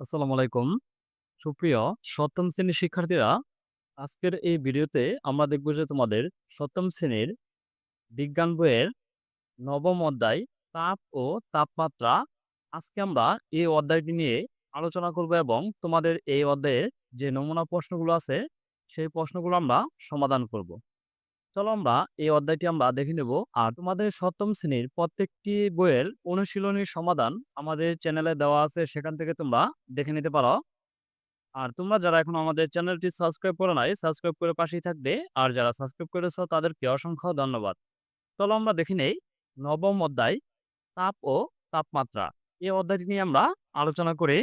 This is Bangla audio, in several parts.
আসসালামু আলাইকুম। সুপ্রিয় সপ্তম শ্রেণির শিক্ষার্থীরা, আজকের এই ভিডিওতে আমরা দেখব যে তোমাদের সপ্তম শ্রেণির বিজ্ঞান বইয়ের নবম অধ্যায় তাপ ও তাপমাত্রা। আজকে আমরা এই অধ্যায়টি নিয়ে আলোচনা করব এবং তোমাদের এই অধ্যায়ের যে নমুনা প্রশ্নগুলো আছে, সেই প্রশ্নগুলো আমরা সমাধান করব। চলো আমরা এই অধ্যায়টি আমরা দেখে নেব। আর তোমাদের সপ্তম শ্রেণির প্রত্যেকটি বইয়ের অনুশীলনীর সমাধান আমাদের চ্যানেলে দেওয়া আছে, সেখান থেকে তোমরা দেখে নিতে পারো। আর তোমরা যারা এখনও আমাদের চ্যানেলটি সাবস্ক্রাইব করো নাই, সাবস্ক্রাইব করে পাশেই থাকবে। আর যারা সাবস্ক্রাইব করেছ তাদেরকে অসংখ্য ধন্যবাদ। চলো আমরা দেখে নেই নবম অধ্যায় তাপ ও তাপমাত্রা। এই অধ্যায়টি নিয়ে আমরা আলোচনা করি।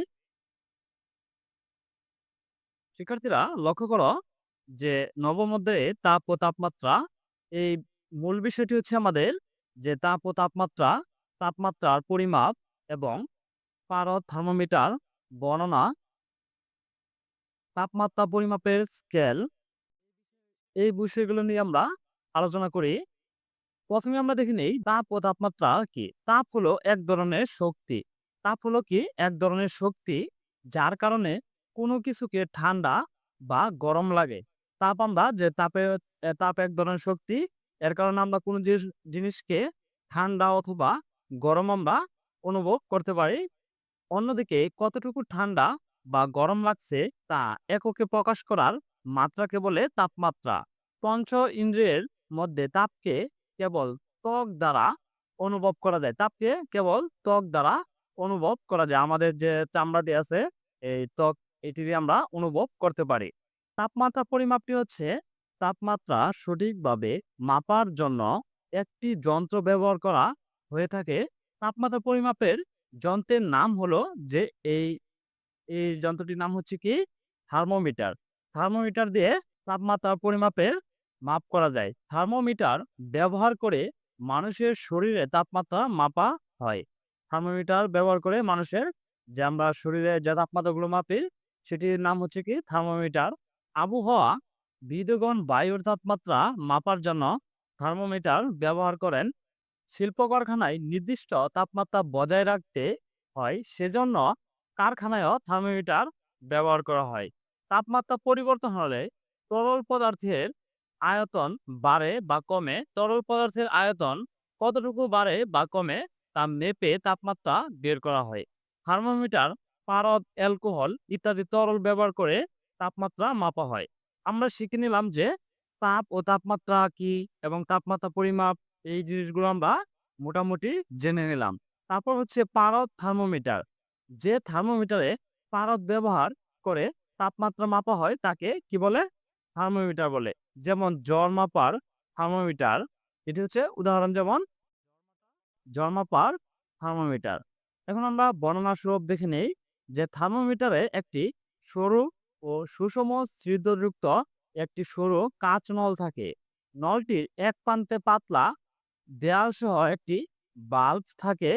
শিক্ষার্থীরা লক্ষ্য করো যে নবম অধ্যায়ে তাপ ও তাপমাত্রা এই মূল বিষয়টি হচ্ছে আমাদের যে তাপ ও তাপমাত্রা, তাপমাত্রার পরিমাপ এবং পারদ থার্মোমিটার বর্ণনা তাপমাত্রা পরিমাপের স্কেল এই বিষয়গুলো নিয়ে আমরা আলোচনা করি। প্রথমে আমরা দেখে নেই তাপ ও তাপমাত্রা কি? তাপ হলো এক ধরনের শক্তি। তাপ হলো কি? এক ধরনের শক্তি যার কারণে কোনো কিছুকে ঠান্ডা বা গরম লাগে। তাপ আমরা যে তাপে তাপ এক ধরনের শক্তি। এর কারণে আমরা কোনো জিনিস, জিনিসকে ঠান্ডা অথবা গরম আমরা অনুভব করতে পারি। অন্যদিকে কতটুকু ঠান্ডা বা গরম লাগছে তা এককে প্রকাশ করার মাত্রাকে বলে তাপমাত্রা। পঞ্চ ইন্দ্রিয়ের মধ্যে তাপকে কেবল ত্বক দ্বারা অনুভব করা যায়। তাপকে কেবল ত্বক দ্বারা অনুভব করা যায়। আমাদের যে চামড়াটি আছে, এই ত্বক, এটি আমরা অনুভব করতে পারি। তাপমাত্রা পরিমাপটি হচ্ছে তাপমাত্রা সঠিকভাবে মাপার জন্য একটি যন্ত্র ব্যবহার করা হয়ে থাকে। তাপমাত্রা পরিমাপের যন্ত্রের নাম হলো যে এই, এই যন্ত্রটির নাম হচ্ছে কি থার্মোমিটার। থার্মোমিটার দিয়ে তাপমাত্রা পরিমাপের মাপ করা যায়। থার্মোমিটার ব্যবহার করে মানুষের শরীরে তাপমাত্রা মাপা হয়। থার্মোমিটার ব্যবহার করে মানুষের যে আমরা শরীরে যে তাপমাত্রাগুলো মাপি সেটির নাম হচ্ছে কি থার্মোমিটার। আবহাওয়া বিদগণ বায়ুর তাপমাত্রা মাপার জন্য থার্মোমিটার ব্যবহার করেন। শিল্প কারখানায় নির্দিষ্ট তাপমাত্রা বজায় রাখতে হয় সেজন্য কারখানায়ও থার্মোমিটার ব্যবহার করা হয়। তাপমাত্রা পরিবর্তন হলে তরল পদার্থের আয়তন বাড়ে বা কমে। তরল পদার্থের আয়তন কতটুকু বাড়ে বা কমে তা মেপে তাপমাত্রা বের করা হয়। থার্মোমিটার, পারদ, অ্যালকোহল ইত্যাদি তরল ব্যবহার করে তাপমাত্রা মাপা হয়। আমরা শিখে নিলাম যে তাপ ও তাপমাত্রা কি এবং তাপমাত্রা পরিমাপ এই জিনিসগুলো আমরা মোটামুটি জেনে নিলাম। তারপর হচ্ছে পারদ থার্মোমিটার। যে থার্মোমিটারে পারদ ব্যবহার করে তাপমাত্রা মাপা হয় তাকে কি বলে? থার্মোমিটার বলে। যেমন জ্বর মাপার থার্মোমিটার এটি হচ্ছে উদাহরণ যেমন জ্বর মাপার থার্মোমিটার। এখন আমরা বর্ণনা স্বরূপ দেখে নেই যে থার্মোমিটারে একটি সরু ও সুষম ছিদ্রযুক্ত একটি সরু কাঁচ নল থাকে। নলটির এক প্রান্তে পাতলা দেয়াল সহ একটি বাল্ব থাকে।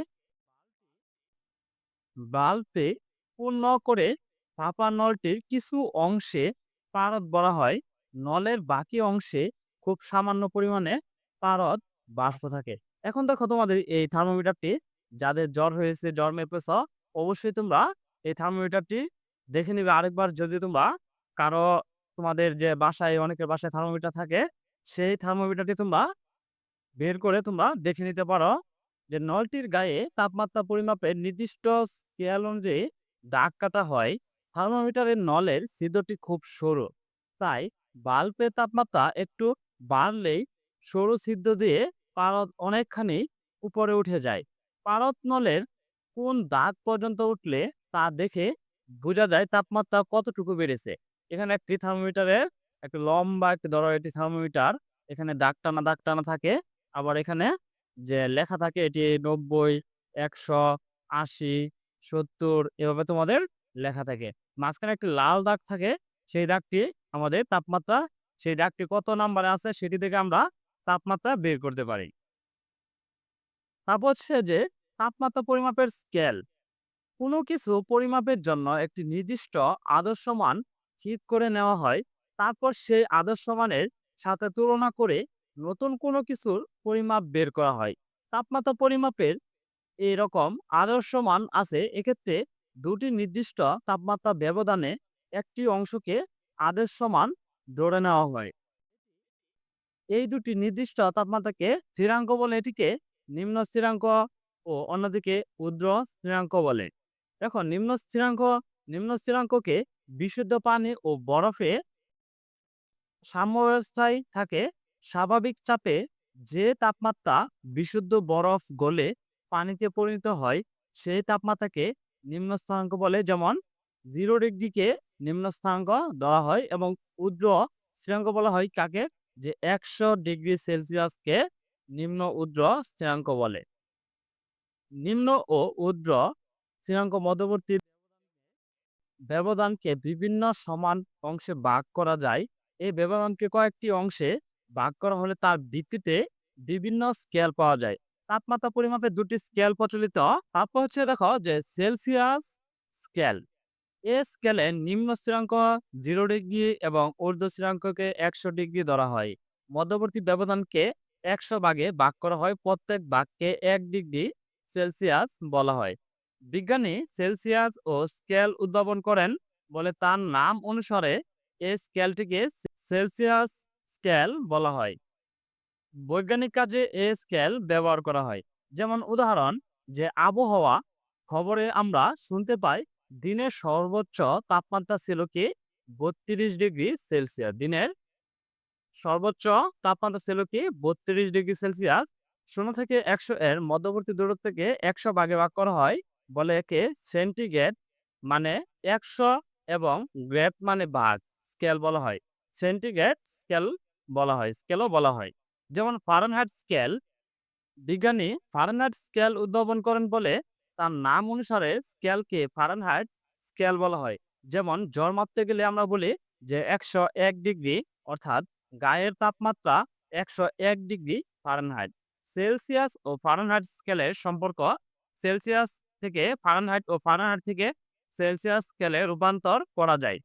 বাল্বে পূর্ণ করে ফাঁপা নলটির কিছু অংশে পারদ বলা হয়। নলের বাকি অংশে খুব সামান্য পরিমাণে পারদ বাষ্প থাকে। এখন দেখো তোমাদের এই থার্মোমিটারটি যাদের জ্বর হয়েছে, জ্বর মেপেছ, অবশ্যই তোমরা এই থার্মোমিটারটি দেখে নিবে আরেকবার যদি তোমরা কারও তোমাদের যে বাসায় অনেকের বাসায় থার্মোমিটার থাকে, সেই থার্মোমিটারটি তোমরা বের করে তোমরা দেখে নিতে পারো যে নলটির গায়ে তাপমাত্রা পরিমাপের নির্দিষ্ট স্কেল অনুযায়ী দাগ কাটা হয়। থার্মোমিটারের নলের ছিদ্রটি খুব সরু। তাই বাল্বের তাপমাত্রা একটু বাড়লেই সরু ছিদ্র দিয়ে পারদ অনেকখানি উপরে উঠে যায়। পারদ নলের কোন দাগ পর্যন্ত উঠলে তা দেখে বোঝা যায় তাপমাত্রা কতটুকু বেড়েছে। এখানে একটি থার্মোমিটারের একটা লম্বা একটি ধরো এটি থার্মোমিটার। এখানে দাগ টানা, দাগ টানা থাকে। আবার এখানে যে লেখা থাকে এটি নব্বই একশো আশি সত্তর এভাবে তোমাদের লেখা থাকে। মাঝখানে একটি লাল দাগ থাকে। সেই দাগটি আমাদের তাপমাত্রা, সেই দাগটি কত নাম্বারে আছে সেটি থেকে আমরা তাপমাত্রা বের করতে পারি। তারপর হচ্ছে যে তাপমাত্রা পরিমাপের স্কেল। কোনো কিছু পরিমাপের জন্য একটি নির্দিষ্ট আদর্শ মান ঠিক করে নেওয়া হয়। তারপর সেই আদর্শ মানের সাথে তুলনা করে নতুন কোনো কিছুর পরিমাপ বের করা হয়। তাপমাত্রা পরিমাপের এরকম আদর্শ মান আছে। এক্ষেত্রে দুটি নির্দিষ্ট তাপমাত্রা ব্যবধানে একটি অংশকে আদর্শ সমান ধরে নেওয়া হয় এই দুটি নির্দিষ্ট তাপমাত্রাকে স্থিরাঙ্ক বলে, এটিকে নিম্ন স্থিরাঙ্ক ও অন্যদিকে ঊর্ধ্ব স্থিরাঙ্ক বলে এখন নিম্ন স্থিরাঙ্ক, নিম্ন স্থিরাঙ্ককে বিশুদ্ধ পানি ও বরফে সাম্যাবস্থায় থাকে। স্বাভাবিক চাপে যে তাপমাত্রা বিশুদ্ধ বরফ গলে পানিতে পরিণত হয়, সেই তাপমাত্রাকে নিম্ন স্থানাঙ্ক বলে। যেমন, জিরো ডিগ্রিকে নিম্ন স্থানাঙ্ক দেওয়া হয় এবং ঊর্ধ্ব স্থিরাঙ্ক বলা হয় কাকে? যে একশো ডিগ্রি সেলসিয়াসকে নিম্ন ঊর্ধ্ব স্থিরাঙ্ক বলে। নিম্ন ও ঊর্ধ্ব স্থিরাঙ্ক মধ্যবর্তী ব্যবধানকে বিভিন্ন সমান অংশে ভাগ করা যায়। এই ব্যবধানকে কয়েকটি অংশে ভাগ করা হলে তার ভিত্তিতে বিভিন্ন স্কেল পাওয়া যায়। তাপমাত্রা পরিমাপের দুটি স্কেল প্রচলিত। তারপর হচ্ছে দেখো যে সেলসিয়াস স্কেল। এ স্কেলে নিম্ন স্থিরাঙ্ক জিরো ডিগ্রি এবং ঊর্ধ্ব স্থিরাঙ্ককে একশো ডিগ্রি ধরা হয়। মধ্যবর্তী ব্যবধানকে একশো ভাগে ভাগ করা হয়। প্রত্যেক ভাগকে এক ডিগ্রি সেলসিয়াস বলা হয়। বিজ্ঞানী সেলসিয়াস ও স্কেল উদ্ভাবন করেন বলে তার নাম অনুসারে এই স্কেলটিকে সেলসিয়াস স্কেল বলা হয়। বৈজ্ঞানিক কাজে এ স্কেল ব্যবহার করা হয়। যেমন উদাহরণ, যে আবহাওয়া খবরে আমরা শুনতে পাই, দিনের সর্বোচ্চ তাপমাত্রা ছিল কি? বত্রিশ ডিগ্রি সেলসিয়াস। দিনের সর্বোচ্চ তাপমাত্রা ছিল কি? বত্রিশ ডিগ্রি সেলসিয়াস। শূন্য থেকে একশো এর মধ্যবর্তী দূরত্বকে একশো ভাগে ভাগ করা হয়। বলে একে সেন্টিগ্রেড মানে একশো এবং গ্রেড মানে ভাগ স্কেল বলা হয়। সেন্টিগ্রেড স্কেল বলা হয়, স্কেলও বলা হয়। যেমন ফারেনহাইট স্কেল, বিজ্ঞানী ফারেনহাইট স্কেল উদ্ভাবন করেন বলে তার নাম অনুসারে স্কেলকে ফারেনহাইট স্কেল বলা হয়। যেমন জ্বর মাপতে গেলে আমরা বলি যে একশো এক ডিগ্রি, অর্থাৎ গায়ের তাপমাত্রা একশো এক ডিগ্রি ফারেনহাইট। সেলসিয়াস ও ফারেনহাইট স্কেলের সম্পর্ক সেলসিয়াস থেকে ফারেনহাইট ও ফারেনহাইট থেকে সেলসিয়াস স্কেলে রূপান্তর করা যায়।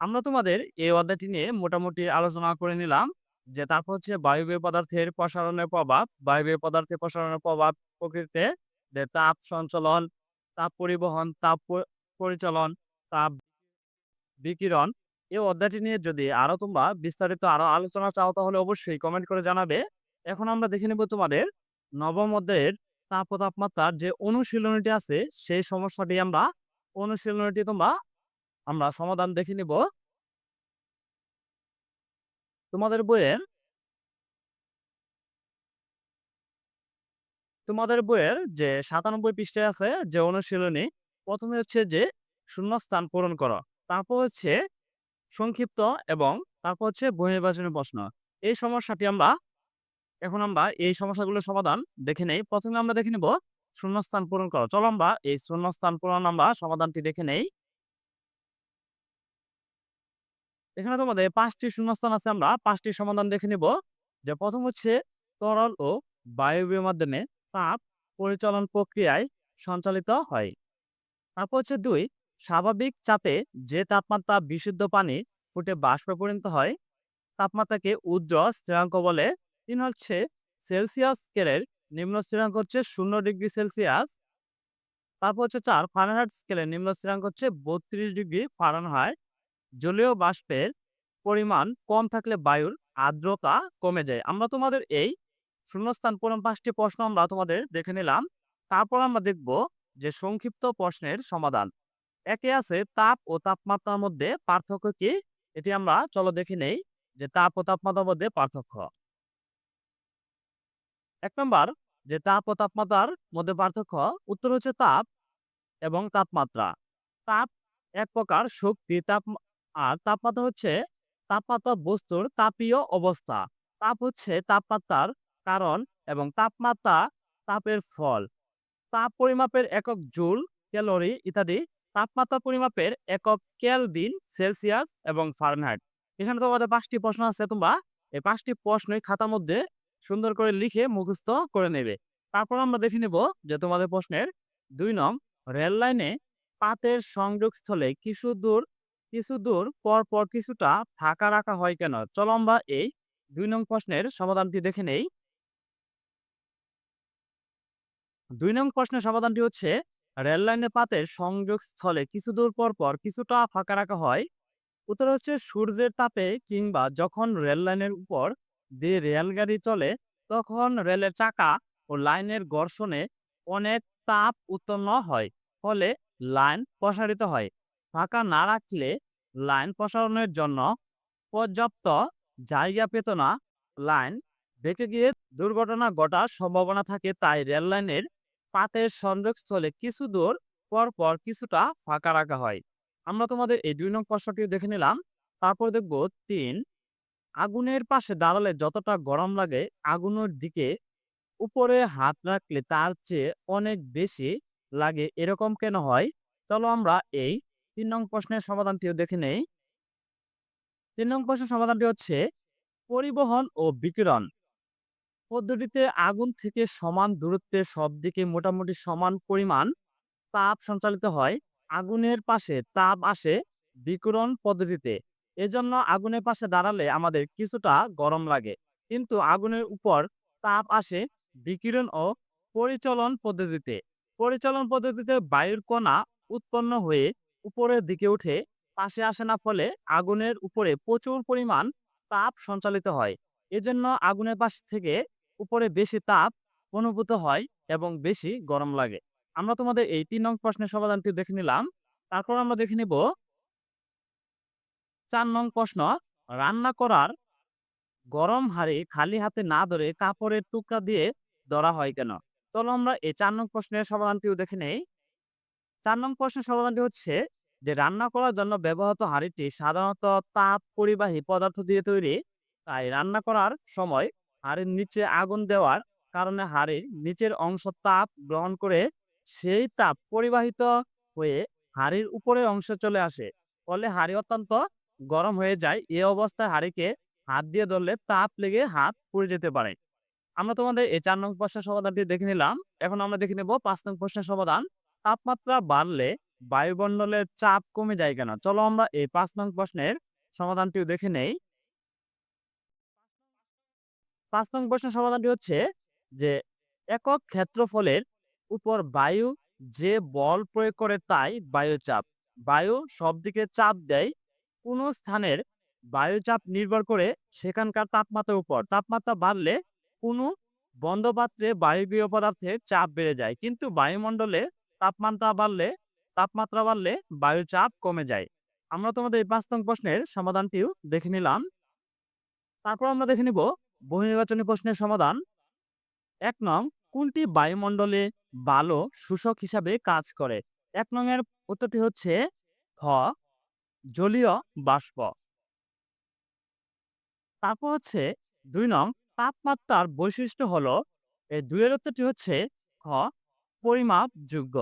আমরা তোমাদের এই অধ্যায়টি নিয়ে মোটামুটি আলোচনা করে নিলাম যে তারপর হচ্ছে বায়বীয় পদার্থের প্রসারণের প্রভাব, বায়বীয় পদার্থের প্রসারণের প্রভাব প্রকৃতিতে, যে তাপ সঞ্চালন, তাপ পরিবহন, তাপ পরিচালন, তাপ বিকিরণ। এই অধ্যায়টি নিয়ে যদি আরও তোমরা বিস্তারিত আরও আলোচনা চাও তাহলে অবশ্যই কমেন্ট করে জানাবে। এখন আমরা দেখে নেব তোমাদের নবম অধ্যায়ের তাপ ও তাপমাত্রার যে অনুশীলনীটি আছে, সেই সমস্যাটি আমরা, অনুশীলনীটি তোমরা, আমরা সমাধান দেখে নিব। তোমাদের বইয়ের তোমাদের বইয়ের যে সাতানব্বই পৃষ্ঠায় আছে, যে অনুশীলনী, প্রথমে হচ্ছে যে শূন্যস্থান পূরণ করো, তারপর হচ্ছে সংক্ষিপ্ত এবং তারপর হচ্ছে বহির্বাচনী প্রশ্ন। এই সমস্যাটি আমরা এখন আমরা এই সমস্যাগুলোর সমাধান দেখে নেই। প্রথমে আমরা দেখে নেব শূন্যস্থান পূরণ করো। চলো আমরা এই শূন্যস্থান পূরণ আমরা সমাধানটি দেখে নেই। এখানে তোমাদের পাঁচটি শূন্যস্থান আছে আমরা। পাঁচটি সমাধান দেখে নিব। যে প্রথম হচ্ছে তরল ও বায়বীয় মাধ্যমে তাপ পরিচালন প্রক্রিয়ায় সঞ্চালিত হয়। তারপর হচ্ছে দুই, স্বাভাবিক চাপে যে তাপমাত্রা বিশুদ্ধ পানি ফুটে বাষ্পে পরিণত হয়, তাপমাত্রাকে উজ্জ্বল স্থিরাঙ্ক বলে তিন হচ্ছে সেলসিয়াস স্কেলের নিম্ন স্থিরাঙ্ক হচ্ছে শূন্য ডিগ্রি সেলসিয়াস। তারপর হচ্ছে চার, ফারেনহাইট স্কেলের নিম্ন স্থিরাঙ্ক হচ্ছে বত্রিশ ডিগ্রি ফারেনহাইট। জলীয় বাষ্পের পরিমাণ কম থাকলে বায়ুর আর্দ্রতা কমে যায়। আমরা তোমাদের এই শূন্যস্থান পূরণ পাঁচটি প্রশ্ন আমরা তোমাদের দেখে নিলাম। তারপর আমরা দেখব যে সংক্ষিপ্ত প্রশ্নের সমাধান। একে আছে তাপ ও তাপমাত্রার মধ্যে পার্থক্য কি? এটি আমরা, চলো দেখে নেই যে তাপ ও তাপমাত্রার মধ্যে পার্থক্য। এক নম্বর যে তাপ ও তাপমাত্রার মধ্যে পার্থক্য, উত্তর হচ্ছে তাপ এবং তাপমাত্রা। তাপ এক প্রকার শক্তি, তাপ আর তাপমাত্রা হচ্ছে তাপমাত্রা বস্তুর তাপীয় অবস্থা। তাপ হচ্ছে তাপমাত্রার কারণ এবং তাপমাত্রা তাপের ফল। তাপ পরিমাপের একক জুল, ক্যালোরি ইত্যাদি তাপমাত্রা পরিমাপের একক কেলভিন, সেলসিয়াস এবং ফারেনহাইট। এখানে তোমাদের পাঁচটি প্রশ্ন আছে, তোমরা এই পাঁচটি প্রশ্নই খাতার মধ্যে সুন্দর করে লিখে মুখস্থ করে নেবে। তারপর আমরা দেখে নেব যে তোমাদের প্রশ্নের দুই নং রেল লাইনে পাতের সংযোগস্থলে কিছু দূর কিছু দূর, পর পর কিছুটা ফাঁকা রাখা হয় কেন? চলো আমরা এই দুই নং প্রশ্নের সমাধানটি দেখে নেই। দুই নং প্রশ্নের সমাধানটি হচ্ছে, রেল লাইনের পাতের সংযোগ স্থলে কিছু দূর, পর পর কিছুটা ফাঁকা রাখা হয়। উত্তর হচ্ছে সূর্যের তাপে কিংবা যখন রেল লাইনের উপর দিয়ে রেলগাড়ি চলে, তখন রেলের চাকা ও লাইনের ঘর্ষণে অনেক তাপ উৎপন্ন হয়, ফলে লাইন প্রসারিত হয়। ফাঁকা না রাখলে লাইন প্রসারণের জন্য পর্যাপ্ত জায়গা পেত না, লাইন বেঁকে গিয়ে দুর্ঘটনা ঘটার সম্ভাবনা থাকে, তাই রেল লাইনের পাতের সংযোগস্থলে কিছু দূর পর পর কিছুটা ফাঁকা রাখা হয়। আমরা তোমাদের এই দুই নং প্রশ্নটি দেখে নিলাম। তারপর দেখব তিন আগুনের পাশে দাঁড়ালে যতটা গরম লাগে, আগুনের দিকে উপরে হাত রাখলে তার চেয়ে অনেক বেশি লাগে। এরকম কেন হয়? চলো আমরা এই তিন নং প্রশ্নের সমাধানটিও দেখে নেই। তিন নং প্রশ্নের সমাধানটি হচ্ছে, পরিবহন ও বিকিরণ পদ্ধতিতে আগুন থেকে সমান দূরত্বে সব দিকে মোটামুটি সমান পরিমাণ তাপ সঞ্চালিত হয়। আগুনের পাশে তাপ আসে বিকিরণ পদ্ধতিতে। এজন্য আগুনের পাশে দাঁড়ালে আমাদের কিছুটা গরম লাগে। কিন্তু আগুনের উপর তাপ আসে বিকিরণ ও পরিচলন পদ্ধতিতে। পরিচলন পদ্ধতিতে বায়ুর কণা উৎপন্ন হয়ে উপরের দিকে উঠে পাশে আসে না, ফলে আগুনের উপরে প্রচুর পরিমাণ তাপ সঞ্চালিত হয়। এজন্য আগুনের পাশ থেকে উপরে বেশি তাপ অনুভূত হয় এবং বেশি গরম লাগে। আমরা তোমাদের এই তিন নং প্রশ্নের সমাধানটি দেখে নিলাম। তারপর আমরা দেখে নিব চার নং প্রশ্ন, রান্না করার গরম হাড়ি খালি হাতে না ধরে কাপড়ের টুকরা দিয়ে ধরা হয় কেন? চলো আমরা এই চার নং প্রশ্নের সমাধানটিও দেখে নেই। চার নং প্রশ্নের সমাধানটি হচ্ছে যে, রান্না করার জন্য ব্যবহৃত হাঁড়িটি সাধারণত তাপ, পরিবাহী পদার্থ দিয়ে তৈরি। তাই রান্না করার সময় হাঁড়ির নিচে আগুন দেওয়ার কারণে হাঁড়ির নিচের অংশ তাপ গ্রহণ করে সেই তাপ পরিবাহিত হয়ে হাঁড়ির উপরের অংশে চলে আসে। ফলে হাঁড়ি অত্যন্ত গরম হয়ে যায়, এ অবস্থায় হাঁড়িকে হাত দিয়ে ধরলে তাপ লেগে হাত পুড়ে যেতে পারে। আমরা তোমাদের এই চার নং প্রশ্নের সমাধানটি দেখে নিলাম। এখন আমরা দেখে নেব পাঁচ নং প্রশ্নের সমাধান। তাপমাত্রা বাড়লে বায়ুমণ্ডলের চাপ কমে যায় কেন? চলো আমরা এই পাঁচ নং প্রশ্নের সমাধানটিও দেখে নেই। পাঁচ নং প্রশ্নের সমাধানটি হচ্ছে যে একক ক্ষেত্রফলের উপর বায়ু যে বল প্রয়োগ করে তাই বায়ুচাপ বায়ু সব দিকে চাপ দেয় কোন স্থানের বায়ুচাপ নির্ভর করে সেখানকার তাপমাত্রার উপর। তাপমাত্রা বাড়লে কোনো বন্ধ পাত্রে বায়বীয় পদার্থের চাপ বেড়ে যায়, কিন্তু বায়ুমণ্ডলে তাপমাত্রা বাড়লে তাপমাত্রা বাড়লে বায়ুচাপ কমে যায়। আমরা তোমাদের এই পাঁচ নং প্রশ্নের সমাধানটিও দেখে নিলাম। তারপর আমরা দেখে নিব বহুনির্বাচনী প্রশ্নের সমাধান। এক নং, কোনটি বায়ুমণ্ডলে বালো শোষক হিসাবে কাজ করে? এক নং এর উত্তরটি হচ্ছে খ জলীয় বাষ্প। তারপর হচ্ছে দুই নং তাপমাত্রার বৈশিষ্ট্য হলো, এই দুইয়ের উত্তরটি হচ্ছে খ, পরিমাপযোগ্য।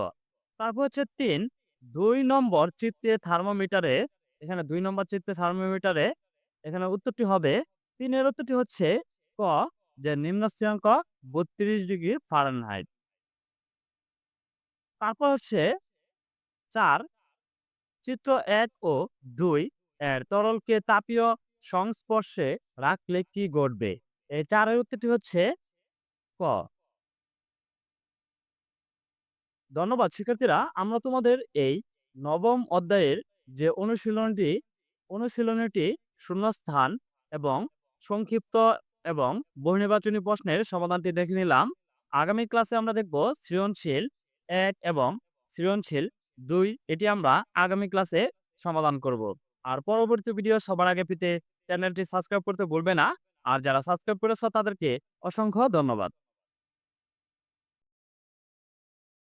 তারপর হচ্ছে তিন, দুই নম্বর চিত্রে থার্মোমিটারে, এখানে দুই নম্বর চিত্রে থার্মোমিটারে, এখানে উত্তরটি হবে, তিনের উত্তরটি হচ্ছে ক, যে নিম্ন স্থিরাঙ্ক বত্রিশ ডিগ্রি ফারেনহাইট। তারপর হচ্ছে চার চিত্র এক ও দুই এর তরলকে তাপীয় সংস্পর্শে রাখলে কি ঘটবে? এই চারের উত্তরটি হচ্ছে ক। ধন্যবাদ, শিক্ষার্থীরা, আমরা তোমাদের এই নবম অধ্যায়ের যে অনুশীলনটি, অনুশীলনীটি শূন্যস্থান এবং সংক্ষিপ্ত এবং বহুনির্বাচনী প্রশ্নের সমাধানটি দেখে নিলাম। আগামী ক্লাসে আমরা দেখব সৃজনশীল এক এবং সৃজনশীল দুই, এটি আমরা আগামী ক্লাসে সমাধান করব। আর পরবর্তী ভিডিও সবার আগে পেতে চ্যানেলটি সাবস্ক্রাইব করতে ভুলবে না। আর যারা সাবস্ক্রাইব করেছ তাদেরকে অসংখ্য ধন্যবাদ।